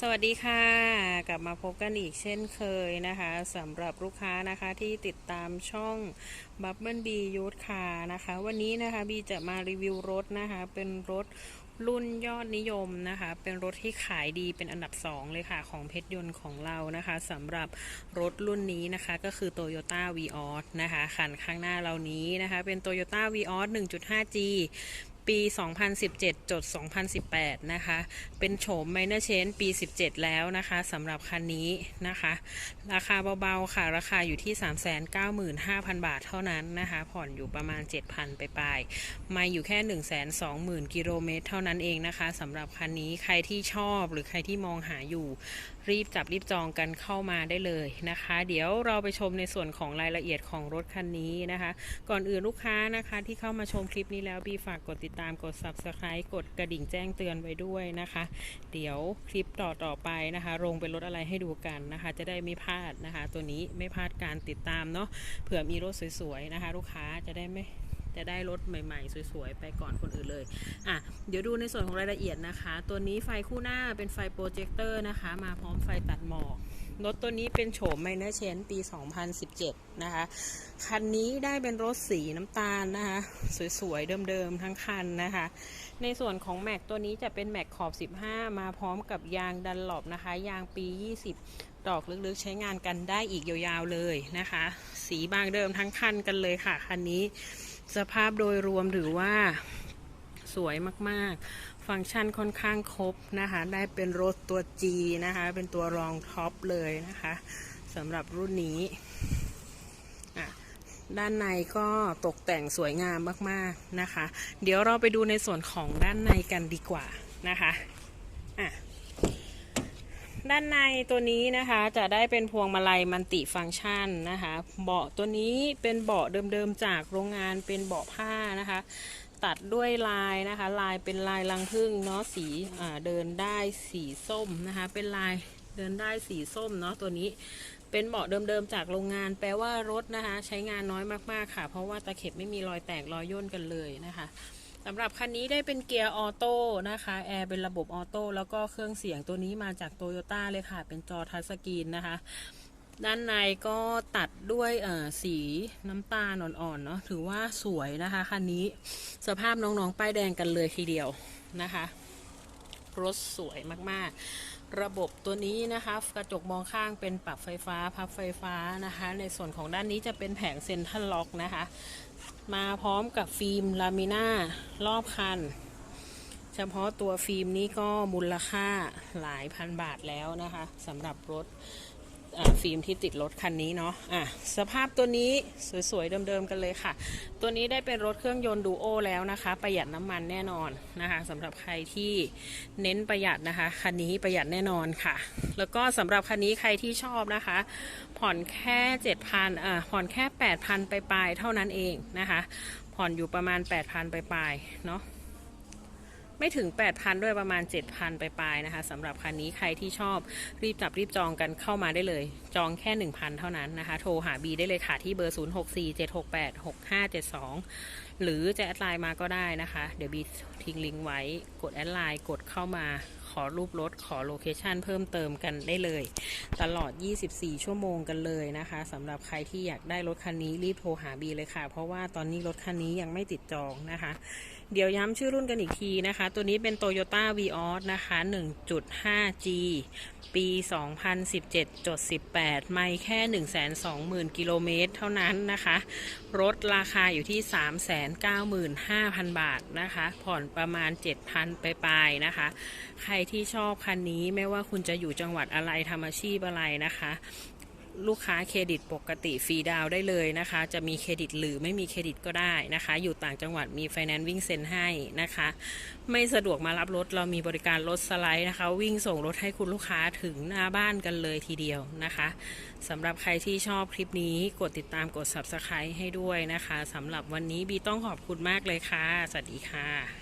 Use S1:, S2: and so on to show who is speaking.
S1: สวัสดีค่ะ กลับมาพบกันอีกเช่นเคยนะคะสำหรับลูกค้านะคะที่ติดตามช่อง Bubble B Youth Car นะคะ วันนี้นะคะบีจะมารีวิวรถนะคะ เป็นรถรุ่นยอดนิยมนะคะ เป็นรถที่ขายดีเป็นอันดับ 2 เลยค่ะ ของเพชรยนต์ของเรานะคะสำหรับรถรุ่นนี้นะคะก็คือ Toyota Vios นะคะคันข้างหน้าเรานี้นะคะ เป็น Toyota Vios 1.5G ปี 2017 จด 2018 นะคะ เป็นโฉม Minor Change ปี 17 แล้วนะคะสำหรับคันนี้นะคะ ราคาเบาๆ ค่ะ ราคาอยู่ที่ 395,000 บาทเท่านั้นนะคะ ผ่อนอยู่ประมาณ 7,000 ไปปลายๆไม่อยู่แค่ 120,000 กิโลเมตรเท่านั้นเองนะคะสำหรับคันนี้ใครที่ชอบหรือใครที่มองหาอยู่ รีบจับรีบจองกันเข้ามาได้เลยนะคะ เดี๋ยวเราไปชมในส่วนของรายละเอียดของรถคันนี้นะคะ ก่อนอื่นลูกค้านะคะที่เข้ามาชมคลิปนี้แล้วบีฝากกดติดตามกด subscribe กดกระดิ่งแจ้งเตือนไว้ด้วยนะคะ เดี๋ยวคลิปต่อต่อไปนะคะลงเป็นรถอะไรให้ดูกันนะคะ จะได้ไม่พลาดนะคะ ตัวนี้ไม่พลาดการติดตามเนาะเผื่อมีรถสวยๆนะคะ ลูกค้าจะได้ไม่จะได้รถใหม่ๆ สวยๆ ไปก่อนคนอื่นเลย อะ เดี๋ยวดูในส่วนของรายละเอียดนะคะ ตัวนี้ไฟคู่หน้าเป็นไฟโปรเจคเตอร์นะคะ มาพร้อมไฟตัดหมอก รถตัวนี้เป็นโฉมไมเนอร์เชนปี 2017 นะคะ คันนี้ได้เป็นรถสีน้ำตาลนะคะ สวยๆ เดิมๆ ทั้งคันนะคะ ในส่วนของแม็กตัวนี้จะเป็นแม็กขอบ 15 มาพร้อมกับยางดันหลบนะคะ ยางปี 20 ดอกลึกๆ ใช้งานกันได้อีกยาวๆ เลยนะคะ สีบางเดิมทั้งคันกันเลยค่ะ คันนี้สภาพโดยรวมถือว่าสวยมากๆ ฟังก์ชันค่อนข้างครบนะคะ ได้เป็นรถตัว G นะคะ เป็นตัวรองท็อปเลยนะคะสำหรับรุ่นนี้ ด้านในก็ตกแต่งสวยงามมากๆนะคะ เดี๋ยวเราไปดูในส่วนของด้านในกันดีกว่านะคะะด้านในตัวนี้นะคะจะได้เป็นพวงมาลัยมันติฟังก์ชันนะคะ เบาะตัวนี้เป็นเบาะเดิมๆจากโรงงานเป็นเบาะผ้านะคะ ตัดด้วยลายนะคะ ลายเป็นลายรังผึ้งเนาะสีเดินได้สีส้มนะคะ เป็นลายเดินได้สีส้มเนาะตัวนี้เป็นเบาะเดิมๆจากโรงงาน แปลว่ารถนะคะ ใช้งานน้อยมากๆค่ะ เพราะว่าตะเข็บไม่มีรอยแตกรอยย่นกันเลยนะคะสำหรับคันนี้ได้เป็นเกียร์ออโต้นะคะแอร์เป็นระบบออโต้แล้วก็เครื่องเสียงตัวนี้มาจากโตโยต้าเลยค่ะ เป็นจอทัชสกรีนนะคะ ด้านในก็ตัดด้วยสีน้ำตาลอ่อนๆเนาะถือว่าสวยนะคะ คันนี้สภาพน้องๆ ป้ายแดงกันเลยทีเดียวนะคะ รถสวยมากๆ ระบบตัวนี้นะคะ กระจกมองข้างเป็นปรับไฟฟ้า พับไฟฟ้านะคะ ในส่วนของด้านนี้จะเป็นแผงเซ็นทรัลล็อกนะคะ มาพร้อมกับฟิล์มลามิน่ารอบคัน เฉพาะตัวฟิล์มนี้ก็มูลค่าหลายพันบาทแล้วนะคะสำหรับรถ ฟิล์มที่ติดรถคันนี้เนาะอะสภาพตัวนี้สวยๆเดิมๆกันเลยค่ะ ตัวนี้ได้เป็นรถเครื่องยนต์ดูโอแล้วนะคะ ประหยัดน้ำมันแน่นอนนะคะสำหรับใครที่เน้นประหยัดนะคะคันนี้ประหยัดแน่นอนค่ะ แล้วก็สำหรับคันนี้ใครที่ชอบนะคะ ผ่อนแค่7,000อ่าผ่อนแค่ 8,000ไปปลายๆเท่านั้นเองนะคะ ผ่อนอยู่ประมาณ 8,000ไปปลายๆเนาะ ไม่ถึง 8,000 ด้วยประมาณ 7,000ไปปลายๆนะคะสำหรับคันนี้ใครที่ชอบรีบจับรีบจองกันเข้ามาได้เลย จองแค่ 1,000 เท่านั้นนะคะ โทรหาบีได้เลยค่ะที่เบอร์ 0647686572 หรือจะแอดไลน์มาก็ได้นะคะ เดี๋ยวบีทิ้งลิงก์ไว้ กดแอดไลน์ กดเข้ามา ขอรูปรถ ขอโลเคชันเพิ่มเติมกันได้เลย ตลอด 24 ชั่วโมงกันเลยนะคะสำหรับใครที่อยากได้รถคันนี้รีบโทรหาบีเลยค่ะ เพราะว่าตอนนี้รถคันนี้ยังไม่ติดจองนะคะ เดี๋ยวย้ำชื่อรุ่นกันอีกทีนะคะ ตัวนี้เป็น Toyota Vios นะคะ 1.5G ปี 2017จด18 ไม่แค่ 120,000 กิโลเมตรเท่านั้นนะคะ รถราคาอยู่ที่95,000 บาทนะคะ ผ่อนประมาณ 7,000 ไปปลายๆนะคะ ใครที่ชอบคันนี้ไม่ว่าคุณจะอยู่จังหวัดอะไรทำอาชีพอะไรนะคะ ลูกค้าเครดิตปกติฟรีดาวได้เลยนะคะ จะมีเครดิตหรือไม่มีเครดิตก็ได้นะคะ อยู่ต่างจังหวัดมีไฟแนนซ์วิ่งเซ็นให้นะคะ ไม่สะดวกมารับรถเรามีบริการรถสไลด์นะคะ วิ่งส่งรถให้คุณลูกค้าถึงหน้าบ้านกันเลยทีเดียวนะคะสำหรับใครที่ชอบคลิปนี้กดติดตามกด subscribe ให้ด้วยนะคะสำหรับวันนี้บีต้องขอบคุณมากเลยค่ะ สวัสดีค่ะ